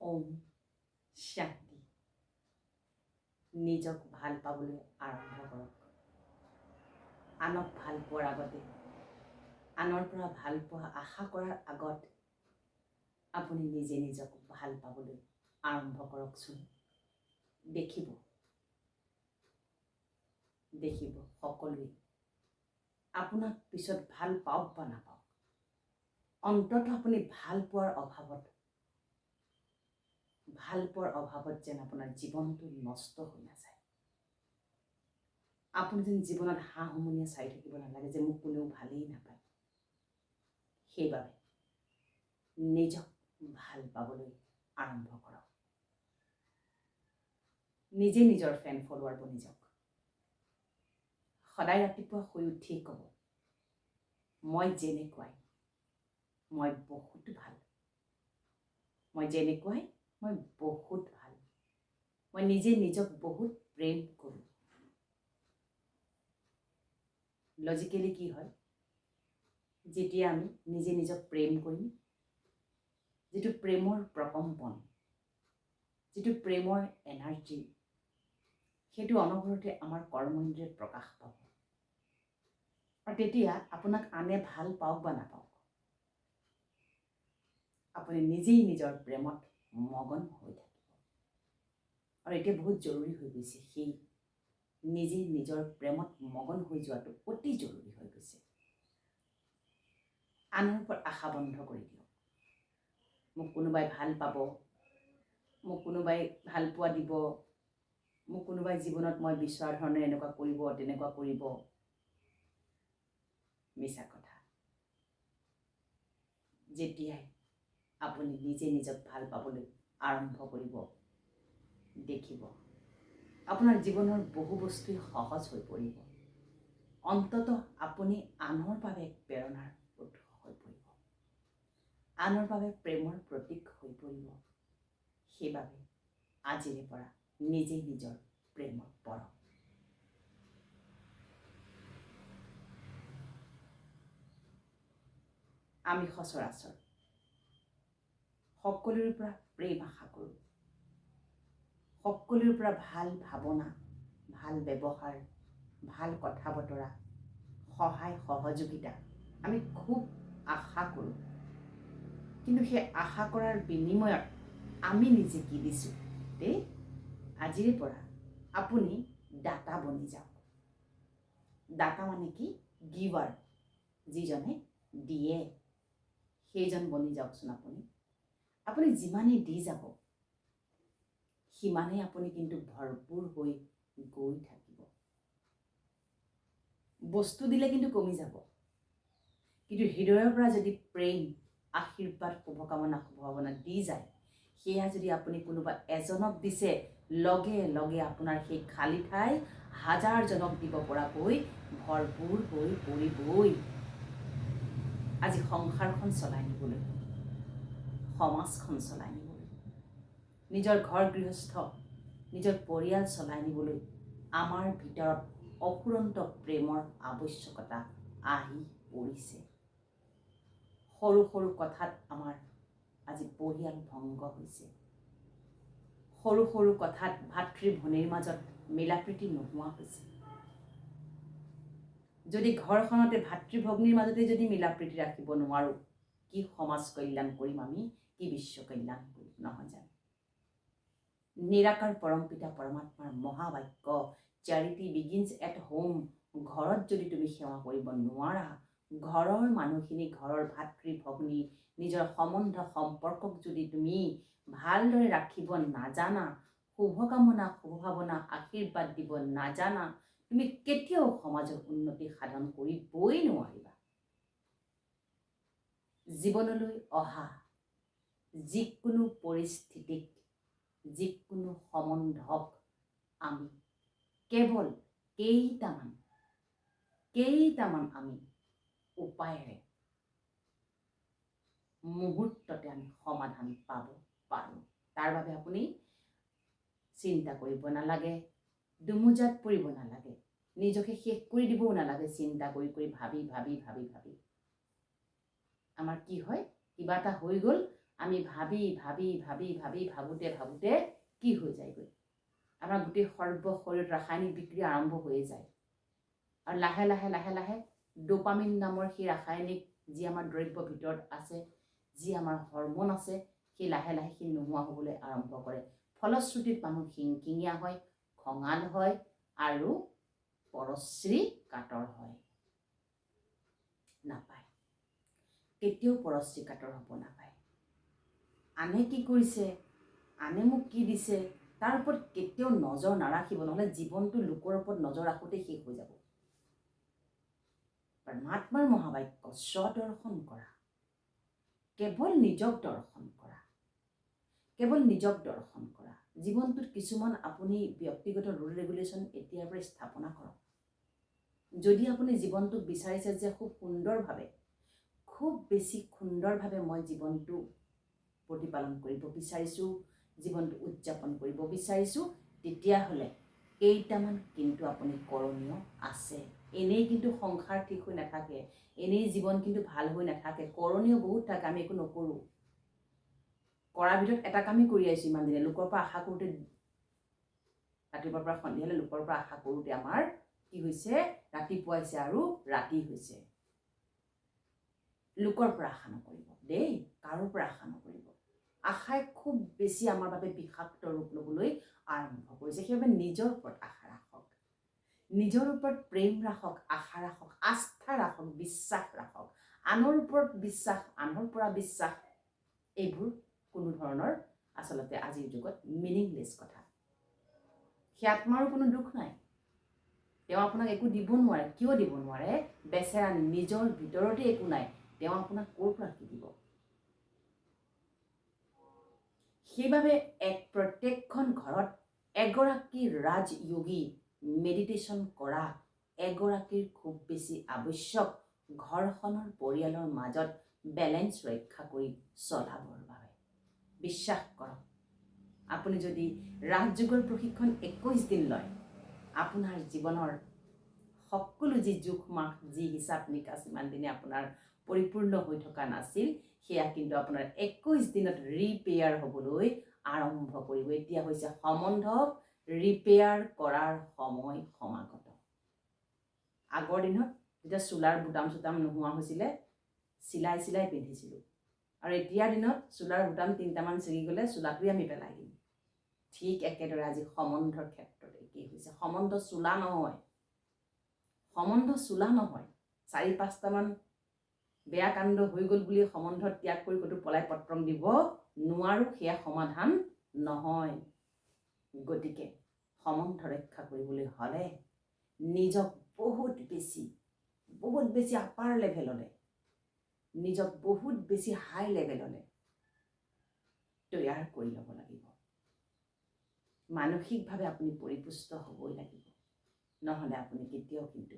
ওম শান্তি নিজক ভাল পাবলৈ আৰম্ভ কৰক। আনক ভাল পোৱাৰ আগতে আনৰ পৰা ভাল পোৱা আশা কৰাৰ আগত আপুনি নিজে নিজক ভাল পাবলৈ আৰম্ভ কৰকচোন। দেখিব। দেখিব সকলোৱে। আপোনাক পিছত ভাল পাওক বা নাপাওক। অন্ততঃ আপুনি ভাল পোৱাৰ অভাৱত ভাল পোৱাৰ অভাৱত যেন আপোনাৰ জীৱনটো নষ্ট হৈ নাযায়। আপুনি যেন জীৱনত হাঁহ হুমুনিয়া চাই থাকিব নালাগে যে মোক কোনেও ভালেই নাপায়। সেইবাবে নিজক ভাল পাবলৈ আৰম্ভ কৰক। নিজে নিজৰ ফেন ফলোৱাৰ বনি যাওক সদায় ৰাতিপুৱা শুই উঠিয়েই ক'ব মই যেনেকুৱাই মই বহুত ভাল। মই যেনেকুৱাই মই বহুত ভালো। মই নিজে নিজক বহুত প্ৰেম কৰোঁ। লজিকেলি কি হয়? যেতিয়া আমি নিজে নিজক প্ৰেম কৰিম, যিটো প্ৰেমৰ প্ৰকম্পন, যিটো প্ৰেমৰ এনাৰ্জি সেইটো অনবৰতে আমাৰ কৰ্মেন্দ্ৰিয়ত প্ৰকাশ পাব। আৰু তেতিয়া আপোনাক আনে ভালো পাওক বা নাপাওক। আপুনি নিজেই নিজৰ প্ৰেমত মগন হৈ থাকিব আৰু এতিয়া বহুত জৰুৰী হৈ গৈছে। সেই নিজে নিজৰ প্ৰেমত মগন হৈ যোৱাটো অতি জৰুৰী হৈ গৈছে। আনৰ ওপৰত আশা বন্ধ কৰি দিয়ক। মোক কোনোবাই ভালো পাব, মোক কোনোবাই ভালো পোৱা দিব, মোক কোনোবাই জীৱনত মই বিচৰা ধৰণে এনেকুৱা কৰিব, তেনেকুৱা কৰিব। মিছা কথা। যেতিয়াই আপুনি নিজে নিজক ভালো পাবলৈ আৰম্ভ কৰিব, দেখিব। আপোনাৰ জীৱনৰ বহু বস্তুৱেই সহজ হৈ পৰিব। অন্ততঃ আপুনি আনৰ বাবে প্ৰেৰণাৰ উৎস হৈ পৰিব। আনৰ বাবে প্ৰেমৰ প্ৰতীক হৈ পৰিব। সেইবাবে আজিৰে পৰা নিজে নিজৰ প্ৰেমত পৰক। আমি সচৰাচৰ সকলোৰে পৰা প্ৰেম আশা কৰোঁ। সকলোৰে পৰা ভালো ভাৱনা ভালো ব্যৱহাৰ, ভালো কথা বতৰা, সহায় সহযোগিতা আমি খুব আশা কৰোঁ। কিন্তু সেই আশা কৰাৰ বিনিময়ত আমি নিজে কি দিছোঁ দেই আজিৰে পৰা আপুনি দাতা বনি যাওক। দাতা মানে কি? গিভাৰ, যিজনে দিয়ে, সেইজন বনি যাওকচোন আপুনি। আপুনি যিমানেই দি যাব সিমানেই আপুনি কিন্তু ভৰপূৰ হৈ গৈ থাকিব। বস্তু দিলে কিন্তু কমি যাব। কিন্তু হৃদয়ৰ পৰা যদি প্ৰেম আশীৰ্বাদ শুভকামনা শুভভাৱনা দি যায় সেয়া যদি আপুনি কোনোবা এজনক দিছে লগে লগে আপোনাৰ সেই খালী ঠাই হাজাৰজনক দিব পৰাকৈ ভৰপূৰ হৈ পৰিবই। আজি সংসাৰখন চলাই নিবলৈ। সমাজখন চলাই নিবলৈ। নিজৰ ঘৰ গৃহস্থ, নিজৰ পৰিয়াল চলাই নিবলৈ আমাৰ ভিতৰত অফুৰন্ত প্ৰেমৰ আৱশ্যকতা আহি পৰিছে। সৰু সৰু কথাত আমাৰ আজি পৰিয়াল ভংগ হৈছে। সৰু সৰু কথাত ভাতৃ ভনীৰ মাজত মিলা প্ৰীতি নোহোৱা হৈছে। যদি ঘৰখনতে ভাতৃ ভগ্নীৰ মাজতে যদি মিলা প্ৰীতি ৰাখিব নোৱাৰোঁ, কি সমাজ কল্যাণ কৰিম আমি? কি বিশ্ব কল্যাণ কৰিম নহয় নিৰাকাৰ পৰমপিতা পৰমাত্মাৰ মহাবাক্য চেৰিটি বিগিনছ এট হোম ঘৰত যদি তুমি সেৱা কৰিব নোৱাৰা, ঘৰৰ মানুহখিনি ঘৰৰ ভাতৃ, ভগ্নী, নিজৰ সম্বন্ধ, সম্পৰ্কক যদি তুমি ভালদৰে ৰাখিব নাজানা, শুভকামনা, শুভভাৱনা, আশীৰ্বাদ দিব নাজানা, তুমি কেতিয়াও সমাজৰ উন্নতি সাধন কৰিবই নোৱাৰিবা। জীৱনলৈ অহা যিকোনো পৰিস্থিতিক, যিকোনো সম্বন্ধক আমি কেৱল কেইটামান কেইটামান আমি উপায়েৰে মুহূৰ্ততে আমি সমাধান পাব পাৰোঁ। তাৰ বাবে আপুনি চিন্তা কৰিব নালাগে, দুমোজাত পৰিব নালাগে, নিজকে শেষ কৰি দিবও নালাগে, চিন্তা কৰি কৰি ভাবি ভাবি ভাবি ভাবি। আমাৰ কি হয়? কিবা এটা হৈ গ'ল আমি ভাবি ভাবি ভাবি ভাবি ভাবোঁতে ভাবোঁতে কি হৈ যায়গৈ? আমাৰ গোটেই সৰ্ব শৰীৰত ৰাসায়নিক বিক্ৰিয়া আৰম্ভ হৈয়ে যায়। আৰু লাহে লাহে লাহে লাহে ডোপামিন নামৰ সেই ৰাসায়নিক যি আমাৰ দ্ৰব্য ভিতৰত আছে যি আমাৰ হৰমন আছে সেই লাহে লাহে সি নোহোৱা হ'বলৈ আৰম্ভ কৰে। ফলশ্ৰুতিত মানুহ খিংখিঙীয়া হয় খঙাল হয় আৰু পৰশ্ৰী কাতৰ হয়। নাপায়। কেতিয়াও পৰশ্ৰী কাতৰ হ'ব নাপায়। আনে কি কৰিছে? আনে মোক কি দিছে? তাৰ ওপৰত কেতিয়াও নজৰ নাৰাখিব। নহ'লে জীৱনটো লোকৰ ওপৰত নজৰ ৰাখোঁতে শেষ হৈ যাব। পৰমাত্মাৰ মহাবাক্য স্বদৰ্শন কৰা। কেৱল নিজক দৰ্শন কৰা। কেৱল নিজক দৰ্শন কৰা। জীৱনটোত কিছুমান আপুনি ব্যক্তিগত ৰুল ৰেগুলেশ্যন এতিয়াৰ পৰাই স্থাপনা কৰক। যদি আপুনি জীৱনটোক বিচাৰিছে যে খুব সুন্দৰভাৱে খুব বেছি সুন্দৰভাৱে মই জীৱনটো প্ৰতিপালন কৰিব বিচাৰিছোঁ, জীৱনটো উদযাপন কৰিব বিচাৰিছোঁ, তেতিয়াহ'লে কেইটামান কিন্তু আপুনি কৰণীয় আছে। এনেই কিন্তু সংসাৰ ঠিক হৈ নাথাকে, এনেই জীৱন কিন্তু ভালো হৈ নাথাকে, কৰণীয় বহুত থাকে, আমি একো নকৰোঁ। কৰাৰ ভিতৰত এটা কামেই কৰি আহিছোঁ ইমান দিনে, লোকৰ পৰা আশা কৰোঁতে, ৰাতিপুৱাৰ পৰা সন্ধিয়ালৈ লোকৰ পৰা আশা কৰোঁতে আমাৰ কি হৈছে ৰাতিপুৱাইছে আৰু ৰাতি হৈছে। লোকৰ পৰা আশা নকৰিব, দেই, কাৰো পৰা আশা নকৰিব। আশাই খুব বেছি আমাৰ বাবে বিষাক্ত ৰূপ ল'বলৈ আৰম্ভ কৰিছে। সেইবাবে নিজৰ ওপৰত আশা ৰাখক। নিজৰ ওপৰত প্ৰেম ৰাখক আশা ৰাখক আস্থা ৰাখক বিশ্বাস ৰাখক। আনৰ ওপৰত বিশ্বাস আনৰ পৰা বিশ্বাস এইবোৰ কোনো ধৰণৰ আচলতে আজিৰ যুগত মিনিংলেছ কথা। সেই আত্মাৰো কোনো দুখ নাই। তেওঁ আপোনাক একো দিব নোৱাৰে। কিয় দিব নোৱাৰে? বেচেৰা নিজৰ ভিতৰতে একো নাই। তেওঁ আপোনাক ক'ৰ পৰা কি দিব? সেইবাবে এক প্ৰত্যেকখন ঘৰত এগৰাকী ৰাজয়োগী মেডিটেশ্যন কৰা এগৰাকীৰ খুব বেছি আৱশ্যক ঘৰখনৰ পৰিয়ালৰ মাজত বেলেঞ্চ ৰক্ষা কৰি চলাবৰ বাবে। বিশ্বাস কৰক, আপুনি যদি ৰাজযোগৰ প্ৰশিক্ষণ একৈছ দিন লয়, আপোনাৰ জীৱনৰ সকলো যি জোখ মাখ যি হিচাপ নিকাচ ইমান দিনে আপোনাৰ পৰিপূৰ্ণ হৈ থকা নাছিল। সেয়া কিন্তু আপোনাৰ একৈছ দিনত ৰিপেয়াৰ হ'বলৈ আৰম্ভ কৰিব। এতিয়া হৈছে সম্বন্ধক ৰিপেয়াৰ কৰাৰ সময় সমাগত আগৰ দিনত যেতিয়া চোলাৰ বুটাম চুটাম নোহোৱা হৈছিলে চিলাই চিলাই পিন্ধিছিলোঁ। আৰু এতিয়াৰ দিনত চোলাৰ বুটাম তিনিটামান ছিঙি গ'লে চোলাটোৱে আমি পেলাই দিম। ঠিক একেদৰে আজি সম্বন্ধৰ ক্ষেত্ৰত একেই হৈছে। সম্বন্ধ চোলা নহয়। সম্বন্ধ চোলা নহয়। চাৰি পাঁচটামান বেয়া কাণ্ড হৈ গ'ল বুলি সম্বন্ধ ত্যাগ কৰি ক'তো পলাই পত্ৰং দিব নোৱাৰোঁ সেয়া সমাধান নহয়। গতিকে সম্বন্ধ ৰক্ষা কৰিবলৈ হ'লে নিজক বহুত বেছি বহুত বেছি আপাৰ লেভেললৈ নিজক বহুত বেছি হাই লেভেললৈ তৈয়াৰ কৰি ল'ব লাগিব। মানসিকভাৱে আপুনি পৰিপুষ্ট হ'বই লাগিব। নহ'লে আপুনি কেতিয়াও কিন্তু